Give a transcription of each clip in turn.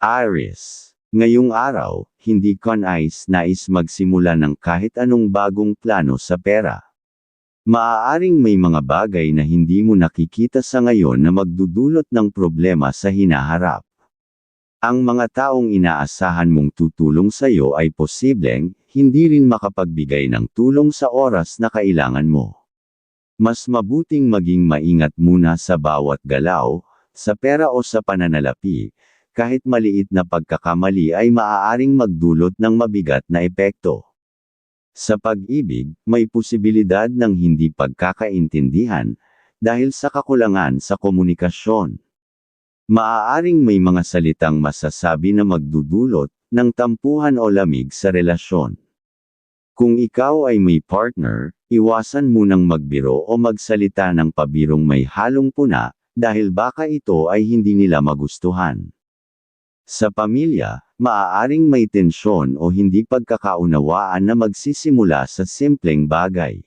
Aries. Ngayong araw, hindi ka nais nais magsimula ng kahit anong bagong plano sa pera. Maaaring may mga bagay na hindi mo nakikita sa ngayon na magdudulot ng problema sa hinaharap. Ang mga taong inaasahan mong tutulong sa iyo ay posibleng hindi rin makapagbigay ng tulong sa oras na kailangan mo. Mas mabuting maging maingat muna sa bawat galaw, sa pera o sa pananalapi, kahit maliit na pagkakamali ay maaaring magdulot ng mabigat na epekto. Sa pag-ibig, may posibilidad ng hindi pagkakaintindihan, dahil sa kakulangan sa komunikasyon. Maaaring may mga salitang masasabi na magdudulot ng tampuhan o lamig sa relasyon. Kung ikaw ay may partner, iwasan munang magbiro o magsalita ng pabirong may halong puna, dahil baka ito ay hindi nila magustuhan. Sa pamilya, maaaring may tensyon o hindi pagkakaunawaan na magsisimula sa simpleng bagay.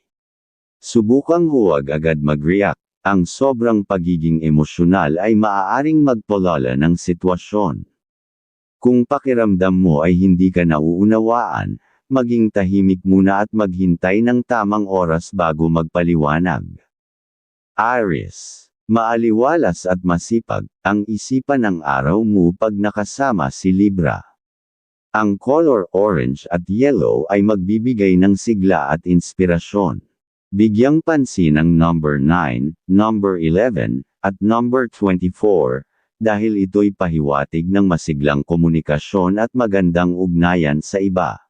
Subukang huwag agad mag-react. Ang sobrang pagiging emosyonal ay maaaring magpalala ng sitwasyon. Kung pakiramdam mo ay hindi ka nauunawaan, maging tahimik muna at maghintay ng tamang oras bago magpaliwanag. Aries Maaliwalas at masipag, ang isipan ng araw mo pag nakasama si Libra. Ang color orange at yellow ay magbibigay ng sigla at inspirasyon. Bigyang pansin ang number 9, number 11, at number 24, dahil ito'y pahiwatig ng masiglang komunikasyon at magandang ugnayan sa iba.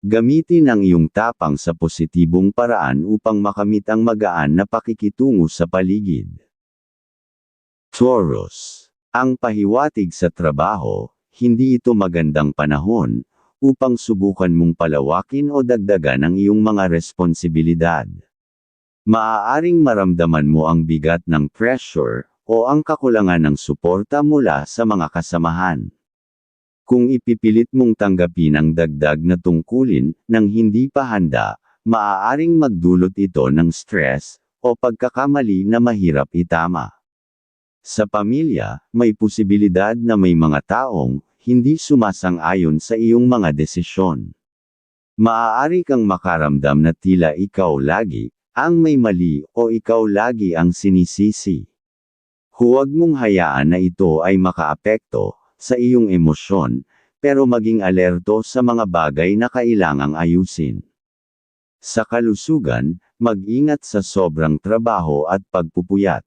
Gamitin ang iyong tapang sa positibong paraan upang makamit ang magaan na pakikitungo sa paligid. Taurus. Ang pahiwatig sa trabaho, hindi ito magandang panahon, upang subukan mong palawakin o dagdagan ang iyong mga responsibilidad. Maaaring maramdaman mo ang bigat ng pressure, o ang kakulangan ng suporta mula sa mga kasamahan. Kung ipipilit mong tanggapin ang dagdag na tungkulin, nang hindi pa handa, maaaring magdulot ito ng stress, o pagkakamali na mahirap itama. Sa pamilya, may posibilidad na may mga taong hindi sumasang-ayon sa iyong mga desisyon. Maaari kang makaramdam na tila ikaw lagi ang may mali o ikaw lagi ang sinisisi. Huwag mong hayaan na ito ay makaapekto sa iyong emosyon, pero maging alerto sa mga bagay na kailangang ayusin. Sa kalusugan, mag-ingat sa sobrang trabaho at pagpupuyat.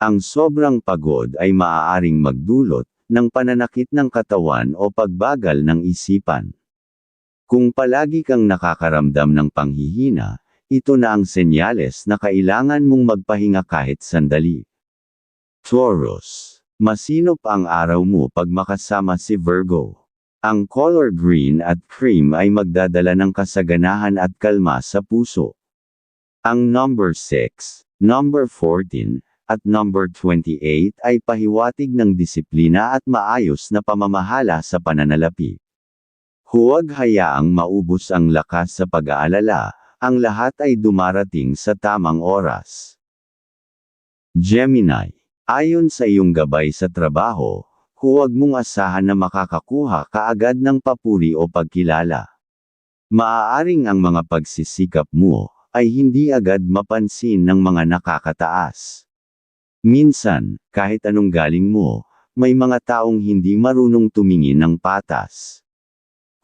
Ang sobrang pagod ay maaaring magdulot ng pananakit ng katawan o pagbagal ng isipan. Kung palagi kang nakakaramdam ng panghihina, ito na ang senyales na kailangan mong magpahinga kahit sandali. Taurus. Masinop ang araw mo pag makasama si Virgo. Ang color green at cream ay magdadala ng kasaganahan at kalma sa puso. Ang number 6, number 14, at number 28 ay pahiwatig ng disiplina at maayos na pamamahala sa pananalapi. Huwag hayaang maubos ang lakas sa pag-aalala, ang lahat ay dumarating sa tamang oras. Gemini, ayon sa iyong gabay sa trabaho, huwag mong asahan na makakakuha kaagad ng papuri o pagkilala. Maaaring ang mga pagsisikap mo ay hindi agad mapansin ng mga nakakataas. Minsan, kahit anong galing mo, may mga taong hindi marunong tumingin ng patas.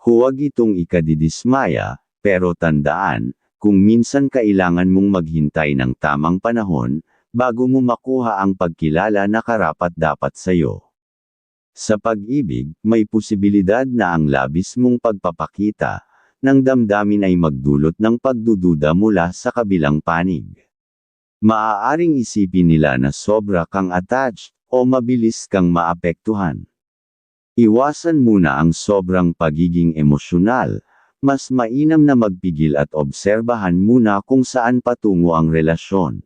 Huwag itong ikadidismaya, pero tandaan, kung minsan kailangan mong maghintay ng tamang panahon, bago mo makuha ang pagkilala na karapat-dapat sa'yo. Sa pag-ibig, may posibilidad na ang labis mong pagpapakita, ng damdamin ay magdulot ng pagdududa mula sa kabilang panig. Maaaring isipin nila na sobra kang attached, o mabilis kang maapektuhan. Iwasan muna ang sobrang pagiging emosyonal, mas mainam na magpigil at obserbahan muna kung saan patungo ang relasyon.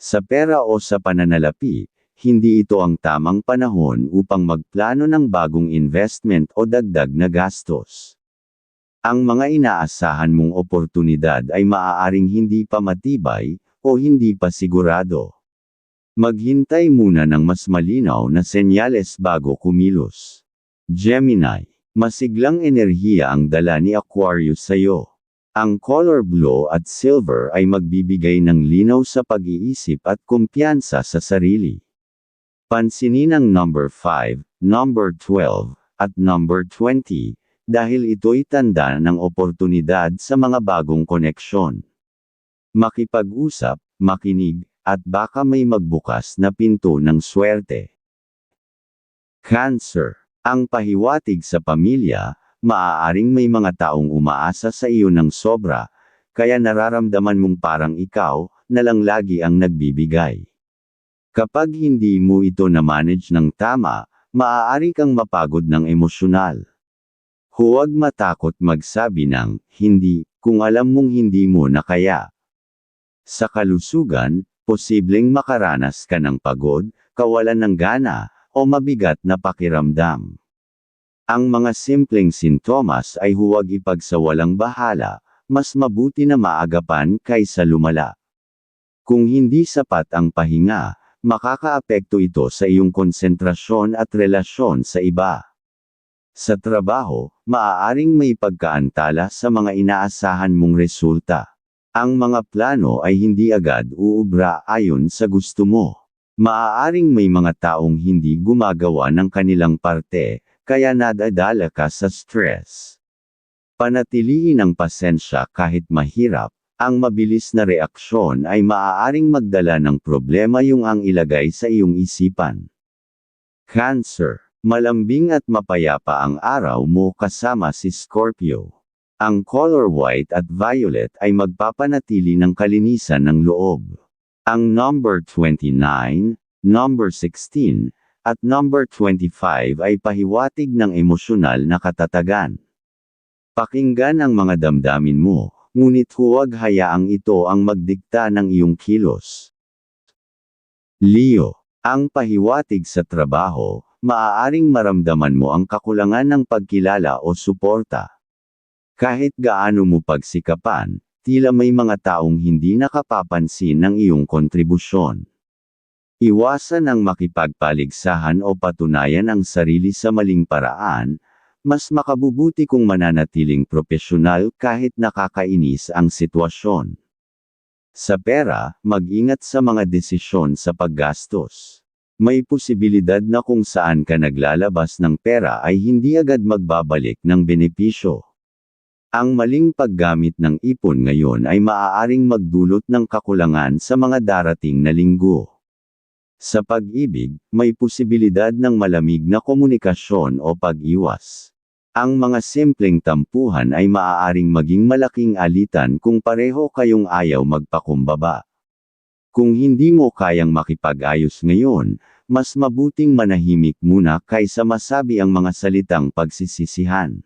Sa pera o sa pananalapi, hindi ito ang tamang panahon upang magplano ng bagong investment o dagdag na gastos. Ang mga inaasahan mong oportunidad ay maaaring hindi pa matibay, o hindi pa sigurado. Maghintay muna ng mas malinaw na senyales bago kumilos. Gemini, masiglang enerhiya ang dala ni Aquarius sa iyo. Ang color blue at silver ay magbibigay ng linaw sa pag-iisip at kumpiyansa sa sarili. Pansinin ang number 5, number 12, at number 20, dahil ito'y tanda ng oportunidad sa mga bagong koneksyon. Makipag-usap, makinig, at baka may magbukas na pinto ng swerte. Cancer. Ang pahiwatig sa pamilya, maaaring may mga taong umaasa sa iyo ng sobra, kaya nararamdaman mong parang ikaw, na lang lagi ang nagbibigay. Kapag hindi mo ito na-manage ng tama, maaari kang mapagod ng emosyonal. Huwag matakot magsabi ng, hindi, kung alam mong hindi mo na kaya. Sa kalusugan, posibleng makaranas ka ng pagod, kawalan ng gana, o mabigat na pakiramdam. Ang mga simpleng sintomas ay huwag ipagsawalang bahala, mas mabuti na maagapan kaysa lumala. Kung hindi sapat ang pahinga, makakaapekto ito sa iyong konsentrasyon at relasyon sa iba. Sa trabaho, maaaring may pagkaantala sa mga inaasahan mong resulta. Ang mga plano ay hindi agad uubra ayon sa gusto mo. Maaaring may mga taong hindi gumagawa ng kanilang parte, kaya nadadala ka sa stress. Panatilihin ang pasensya kahit mahirap, ang mabilis na reaksyon ay maaaring magdala ng problema yung ang ilagay sa iyong isipan. Cancer Malambing at mapayapa ang araw mo kasama si Scorpio. Ang color white at violet ay magpapanatili ng kalinisan ng loob. Ang number 29, number 16, at number 25 ay pahiwatig ng emosyonal na katatagan. Pakinggan ang mga damdamin mo, ngunit huwag hayaang ito ang magdikta ng iyong kilos. Leo, ang pahiwatig sa trabaho, maaaring maramdaman mo ang kakulangan ng pagkilala o suporta. Kahit gaano mo pagsikapan, tila may mga taong hindi nakapapansin ng iyong kontribusyon. Iwasan ang makipagpaligsahan o patunayan ang sarili sa maling paraan, mas makabubuti kung mananatiling propesyonal kahit nakakainis ang sitwasyon. Sa pera, mag-ingat sa mga desisyon sa paggastos. May posibilidad na kung saan ka naglalabas ng pera ay hindi agad magbabalik ng benepisyo. Ang maling paggamit ng ipon ngayon ay maaaring magdulot ng kakulangan sa mga darating na linggo. Sa pag-ibig, may posibilidad ng malamig na komunikasyon o pag-iwas. Ang mga simpleng tampuhan ay maaaring maging malaking alitan kung pareho kayong ayaw magpakumbaba. Kung hindi mo kayang makipag-ayos ngayon, mas mabuting manahimik muna kaysa masabi ang mga salitang pagsisisihan.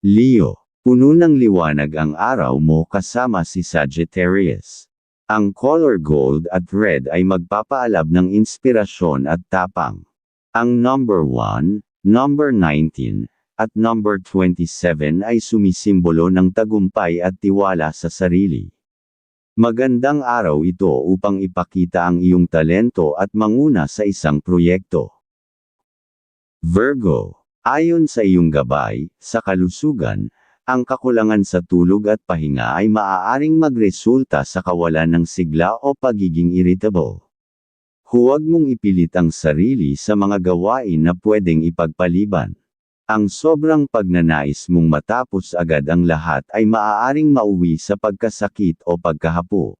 Leo, puno ng liwanag ang araw mo kasama si Sagittarius. Ang color gold at red ay magpapaalab ng inspirasyon at tapang. Ang number 1, number 19, at number 27 ay sumisimbolo ng tagumpay at tiwala sa sarili. Magandang araw ito upang ipakita ang iyong talento at manguna sa isang proyekto. Virgo, ayon sa iyong gabay, sa kalusugan, ang kakulangan sa tulog at pahinga ay maaaring magresulta sa kawalan ng sigla o pagiging irritable. Huwag mong ipilit ang sarili sa mga gawain na pwedeng ipagpaliban. Ang sobrang pagnanais mong matapos agad ang lahat ay maaaring mauwi sa pagkasakit o pagkahapo.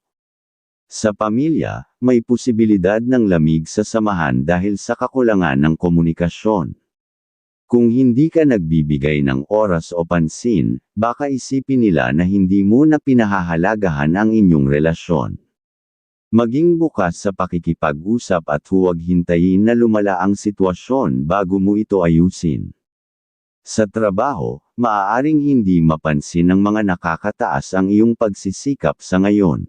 Sa pamilya, may posibilidad ng lamig sa samahan dahil sa kakulangan ng komunikasyon. Kung hindi ka nagbibigay ng oras o pansin, baka isipin nila na hindi mo na pinahahalagahan ang inyong relasyon. Maging bukas sa pakikipag-usap at huwag hintayin na lumala ang sitwasyon bago mo ito ayusin. Sa trabaho, maaaring hindi mapansin ng mga nakakataas ang iyong pagsisikap sa ngayon.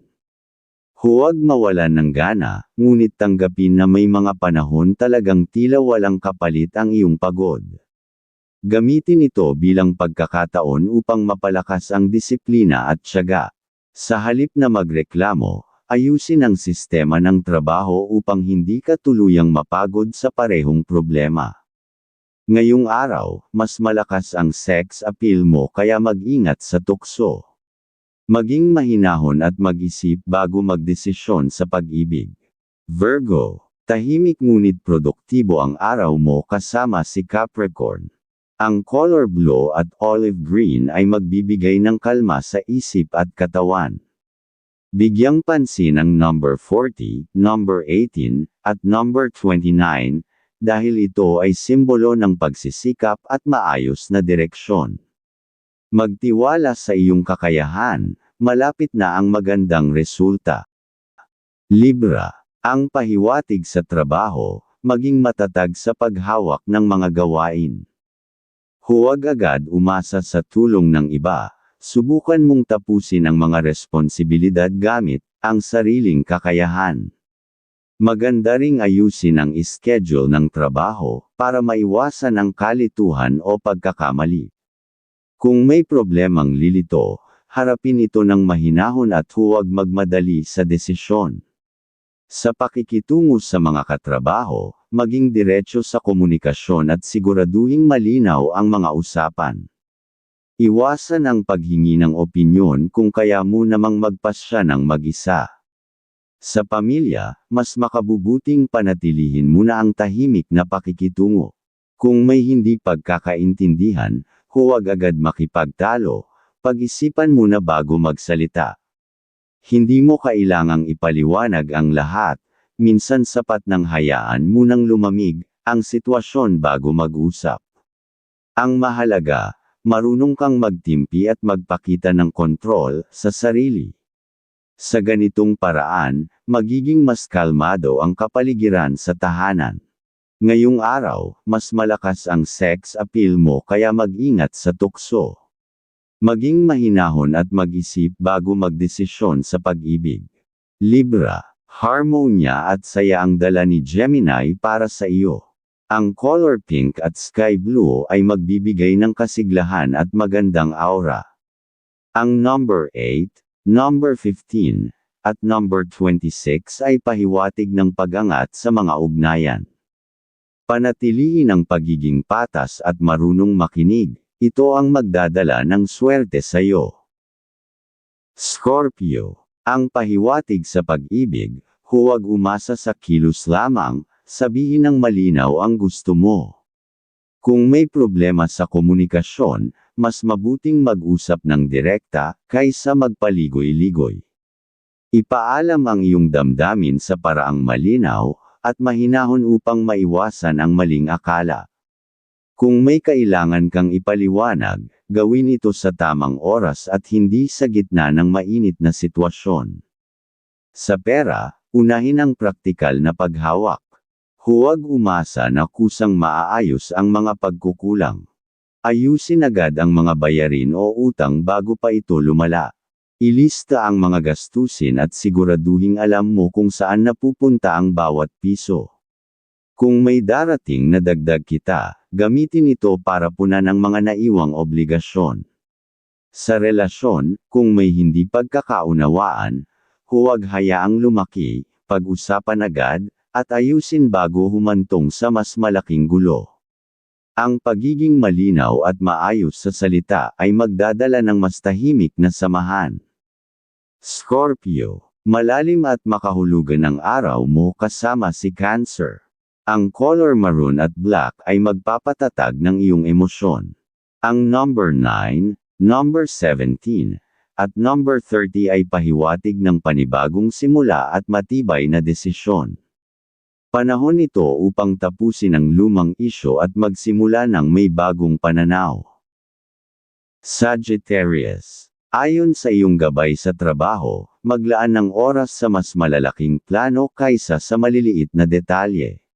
Huwag mawalan ng gana, ngunit tanggapin na may mga panahon talagang tila walang kapalit ang iyong pagod. Gamitin ito bilang pagkakataon upang mapalakas ang disiplina at tiyaga. Sa halip na magreklamo, ayusin ang sistema ng trabaho upang hindi ka tuluyang mapagod sa parehong problema. Ngayong araw, mas malakas ang sex appeal mo kaya mag-ingat sa tukso. Maging mahinahon at mag-isip bago magdesisyon sa pag-ibig. Virgo, tahimik ngunit produktibo ang araw mo kasama si Capricorn. Ang color blue at olive green ay magbibigay ng kalma sa isip at katawan. Bigyang pansin ang number 40, number 18, at number 29, dahil ito ay simbolo ng pagsisikap at maayos na direksyon. Magtiwala sa iyong kakayahan, malapit na ang magandang resulta. Libra, ang pahiwatig sa trabaho, maging matatag sa paghawak ng mga gawain. Huwag agad umasa sa tulong ng iba, subukan mong tapusin ang mga responsibilidad gamit ang sariling kakayahan. Maganda ring ayusin ang schedule ng trabaho para maiwasan ang kalituhan o pagkakamali. Kung may problemang lilito, harapin ito ng mahinahon at huwag magmadali sa desisyon. Sa pakikitungo sa mga katrabaho, maging diretso sa komunikasyon at siguraduhing malinaw ang mga usapan. Iwasan ang paghingi ng opinyon kung kaya mo namang magpasya ng mag-isa. Sa pamilya, mas makabubuting panatilihin muna ang tahimik na pakikitungo. Kung may hindi pagkakaintindihan, huwag agad makipagtalo, pag-isipan muna bago magsalita. Hindi mo kailangang ipaliwanag ang lahat, minsan sapat ng hayaan munang lumamig, ang sitwasyon bago mag-usap. Ang mahalaga, marunong kang magtimpi at magpakita ng kontrol sa sarili. Sa ganitong paraan, magiging mas kalmado ang kapaligiran sa tahanan. Ngayong araw, mas malakas ang sex appeal mo kaya mag-ingat sa tukso. Maging mahinahon at mag-isip bago magdesisyon sa pag-ibig. Libra Harmonya at saya ang dala ni Gemini para sa iyo. Ang color pink at sky blue ay magbibigay ng kasiglahan at magandang aura. Ang number 8, number 15, at number 26 ay pahiwatig ng pagangat sa mga ugnayan. Panatilihin ang pagiging patas at marunong makinig, ito ang magdadala ng swerte sa iyo. Scorpio ang pahiwatig sa pag-ibig, huwag umasa sa kilos lamang, sabihin ng malinaw ang gusto mo. Kung may problema sa komunikasyon, mas mabuting mag-usap ng direkta, kaysa magpaligoy-ligoy. Ipaalam ang iyong damdamin sa paraang malinaw, at mahinahon upang maiwasan ang maling akala. Kung may kailangan kang ipaliwanag, gawin ito sa tamang oras at hindi sa gitna ng mainit na sitwasyon. Sa pera, unahin ang praktikal na paghawak. Huwag umasa na kusang maaayos ang mga pagkukulang. Ayusin agad ang mga bayarin o utang bago pa ito lumala. Ilista ang mga gastusin at siguraduhing alam mo kung saan napupunta ang bawat piso. Kung may darating na dagdag kita, gamitin ito para punan ang mga naiwang obligasyon. Sa relasyon, kung may hindi pagkakaunawaan, huwag hayaang lumaki, pag-usapan agad, at ayusin bago humantong sa mas malaking gulo. Ang pagiging malinaw at maayos sa salita ay magdadala ng mas tahimik na samahan. Scorpio, malalim at makahulugan ang araw mo kasama si Cancer. Ang color maroon at black ay magpapatatag ng iyong emosyon. Ang number 9, number 17, at number 30 ay pahiwatig ng panibagong simula at matibay na desisyon. Panahon ito upang tapusin ang lumang isyo at magsimula ng may bagong pananaw. Sagittarius Ayon sa iyong gabay sa trabaho, maglaan ng oras sa mas malalaking plano kaysa sa maliliit na detalye.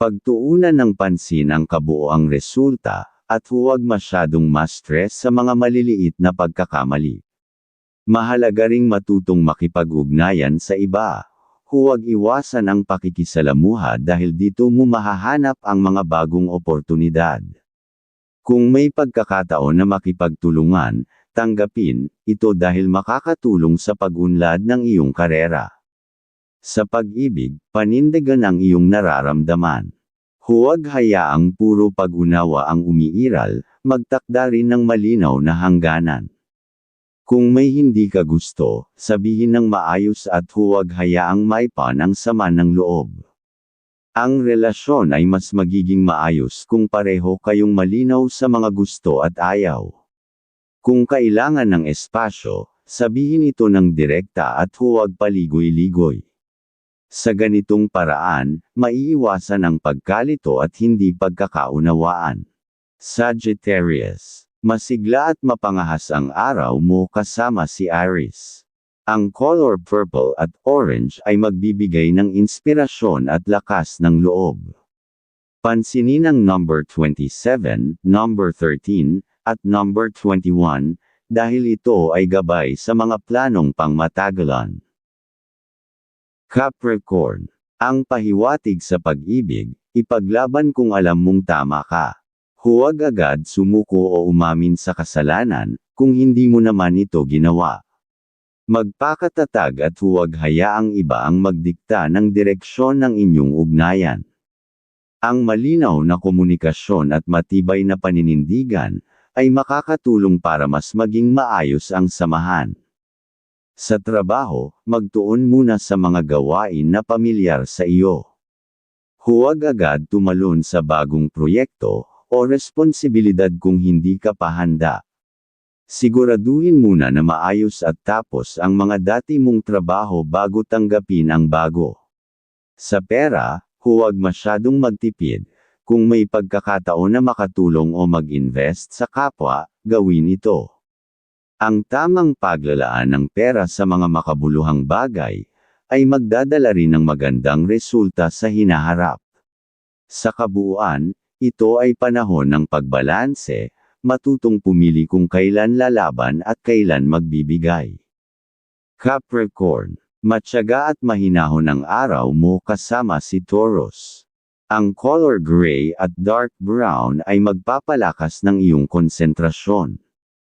Pagtuunan ng pansin ang kabuoang resulta, at huwag masyadong ma-stress sa mga maliliit na pagkakamali. Mahalaga ring matutong makipag-ugnayan sa iba. Huwag iwasan ang pakikisalamuha dahil dito mo mahahanap ang mga bagong oportunidad. Kung may pagkakataon na makipagtulungan, tanggapin ito dahil makakatulong sa pag-unlad ng iyong karera. Sa pag-ibig, panindigan ang iyong nararamdaman. Huwag hayaang puro pag-unawa ang umiiral, magtakda rin ng malinaw na hangganan. Kung may hindi ka gusto, sabihin ng maayos at huwag hayaang maipan ang sama ng loob. Ang relasyon ay mas magiging maayos kung pareho kayong malinaw sa mga gusto at ayaw. Kung kailangan ng espasyo, sabihin ito ng direkta at huwag paligoy-ligoy. Sa ganitong paraan, maiiwasan ang pagkalito at hindi pagkakaunawaan. Sagittarius. Masigla at mapangahas ang araw mo kasama si Aries. Ang color purple at orange ay magbibigay ng inspirasyon at lakas ng loob. Pansinin ang number 27, number 13, at number 21, dahil ito ay gabay sa mga planong pangmatagalan. Capricorn. Ang pahiwatig sa pag-ibig, ipaglaban kung alam mong tama ka. Huwag agad sumuko o umamin sa kasalanan, kung hindi mo naman ito ginawa. Magpakatatag at huwag hayaang iba ang magdikta ng direksyon ng inyong ugnayan. Ang malinaw na komunikasyon at matibay na paninindigan, ay makakatulong para mas maging maayos ang samahan. Sa trabaho, magtuon muna sa mga gawain na pamilyar sa iyo. Huwag agad tumalon sa bagong proyekto, o responsibilidad kung hindi ka pa handa. Siguraduhin muna na maayos at tapos ang mga dati mong trabaho bago tanggapin ang bago. Sa pera, huwag masyadong magtipid. Kung may pagkakataon na makatulong o mag-invest sa kapwa, gawin ito. Ang tamang paglalaan ng pera sa mga makabuluhang bagay, ay magdadala rin ng magandang resulta sa hinaharap. Sa kabuuan, ito ay panahon ng pagbalanse, matutong pumili kung kailan lalaban at kailan magbibigay. Capricorn, matyaga at mahinahon ang araw mo kasama si Taurus. Ang color gray at dark brown ay magpapalakas ng iyong konsentrasyon.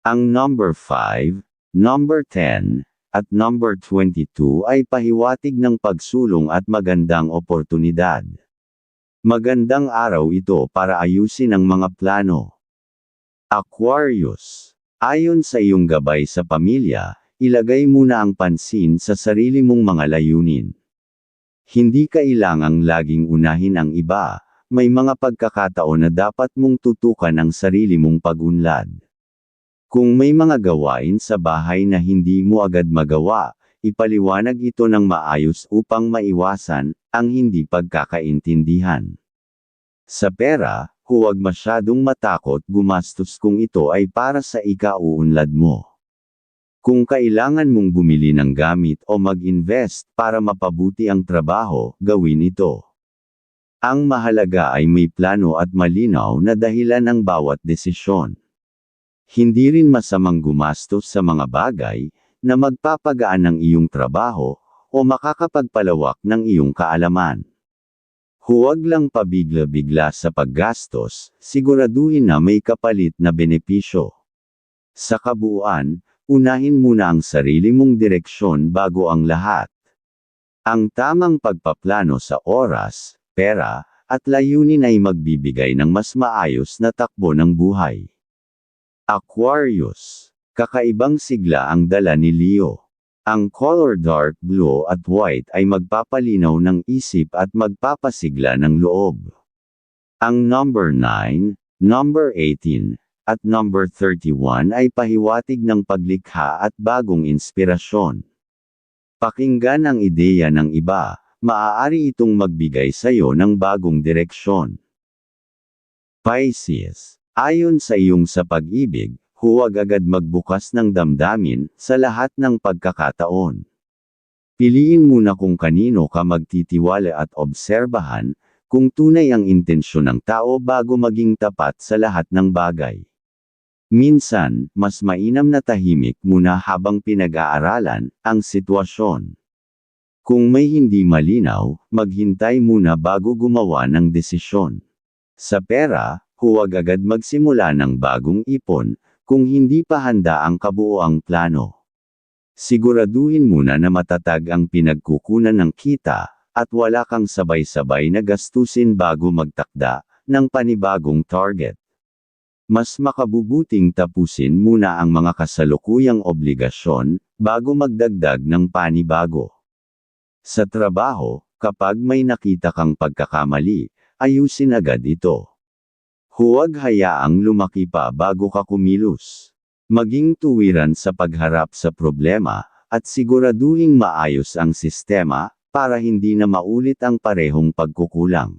Ang number 5, number 10, at number 22 ay pahiwatig ng pagsulong at magandang oportunidad. Magandang araw ito para ayusin ang mga plano. Aquarius. Ayon sa iyong gabay sa pamilya, ilagay muna ang pansin sa sarili mong mga layunin. Hindi kailangang laging unahin ang iba, may mga pagkakataon na dapat mong tutukan ang sarili mong pagunlad. Kung may mga gawain sa bahay na hindi mo agad magawa, ipaliwanag ito ng maayos upang maiwasan ang hindi pagkakaintindihan. Sa pera, huwag masyadong matakot gumastos kung ito ay para sa ikauunlad mo. Kung kailangan mong bumili ng gamit o mag-invest para mapabuti ang trabaho, gawin ito. Ang mahalaga ay may plano at malinaw na dahilan ng bawat desisyon. Hindi rin masamang gumastos sa mga bagay na magpapagaan ng iyong trabaho, o makakapagpalawak ng iyong kaalaman. Huwag lang pabigla-bigla sa paggastos, siguraduhin na may kapalit na benepisyo. Sa kabuuan, unahin muna ang sarili mong direksyon bago ang lahat. Ang tamang pagpaplano sa oras, pera, at layunin ay magbibigay ng mas maayos na takbo ng buhay. Aquarius Kakaibang sigla ang dala ni Leo. Ang color dark blue at white ay magpapalinaw ng isip at magpapasigla ng loob. Ang number 9, number 18, at number 31 ay pahiwatig ng paglikha at bagong inspirasyon. Pakinggan ang ideya ng iba, maaari itong magbigay sa iyo ng bagong direksyon. Pisces, ayon sa iyong sa pag-ibig, huwag agad magbukas ng damdamin sa lahat ng pagkakataon. Piliin muna kung kanino ka magtitiwala at obserbahan kung tunay ang intensyon ng tao bago maging tapat sa lahat ng bagay. Minsan, mas mainam na tahimik muna habang pinag-aaralan ang sitwasyon. Kung may hindi malinaw, maghintay muna bago gumawa ng desisyon. Sa pera, huwag agad magsimula ng bagong ipon, kung hindi pa handa ang kabuoang plano. Siguraduhin muna na matatag ang pinagkukunan ng kita, at wala kang sabay-sabay na gastusin bago magtakda ng panibagong target. Mas makabubuting tapusin muna ang mga kasalukuyang obligasyon bago magdagdag ng panibago. Sa trabaho, kapag may nakita kang pagkakamali, ayusin agad ito. Huwag hayaang lumaki pa bago ka kumilos. Maging tuwiran sa pagharap sa problema, at siguraduhing maayos ang sistema, para hindi na maulit ang parehong pagkukulang.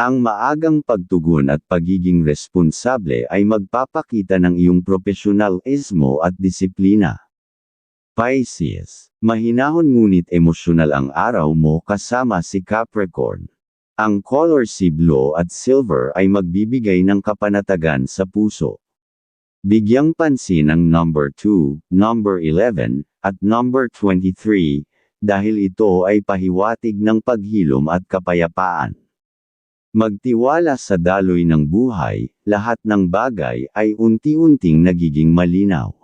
Ang maagang pagtugon at pagiging responsable ay magpapakita ng iyong profesionalismo at disiplina. Pisces, mahinahon ngunit emosyonal ang araw mo kasama si Capricorn. Ang color si blue at silver ay magbibigay ng kapanatagan sa puso. Bigyang pansin ang number 2, number 11, at number 23, dahil ito ay pahiwatig ng paghilom at kapayapaan. Magtiwala sa daloy ng buhay, lahat ng bagay ay unti-unting nagiging malinaw.